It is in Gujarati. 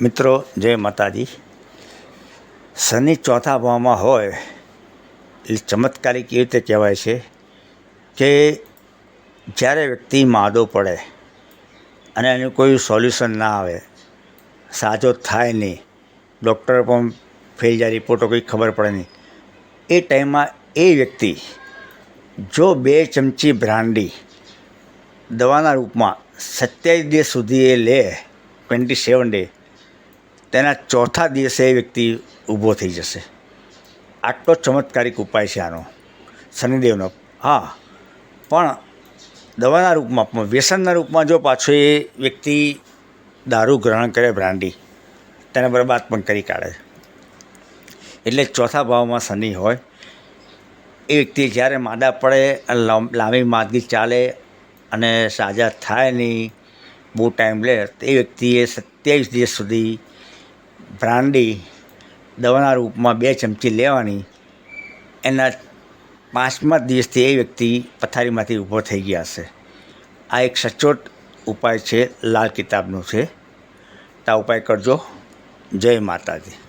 મિત્રો, જય માતાજી. શનિ ચોથા ભાવમાં હોય એટલે ચમત્કારિક એ રીતે કહેવાય છે કે જ્યારે વ્યક્તિ માદો પડે અને એનું કોઈ સોલ્યુશન ના આવે, સાજો થાય નહીં, ડૉક્ટર પણ ફેલ જાય, રિપોર્ટો કંઈ ખબર પડે નહીં, એ ટાઈમમાં એ વ્યક્તિ જો બે ચમચી બ્રાન્ડી દવાના રૂપમાં સત્યાવીસ દિવસ સુધી એ લે ટ્વેન્ટી સેવન ડે તેના ચોથા દિવસે એ વ્યક્તિ ઊભો થઈ જશે. આટલો ચમત્કારિક ઉપાય છે આનો. શનિદેવનો. હા. પણ દવાના રૂપમાં, પણ વ્યસનના રૂપમાં જો પાછો એ વ્યક્તિ દારૂ ગ્રહણ કરે બ્રાન્ડી તેને બરબાદ પણ કરી કાઢે એટલે ચોથા ભાવમાં શનિ હોય, એ વ્યક્તિ જ્યારે માદા પડે લાંબી માદગી ચાલે અને સાજા થાય નહીં, બહુ ટાઈમ લે, તો એ વ્યક્તિએ સત્યાવીસ દિવસ સુધી બ્રાન્ડી દવાના રૂપમાં બે ચમચી લેવાની. એના પાંચમા દિવસથી એ વ્યક્તિ પથારીમાંથી ઊભો થઈ ગયા હશે આ એક સચોટ ઉપાય છે, લાલ કિતાબનો છે. તો આ ઉપાય કરજો. જય માતાજી.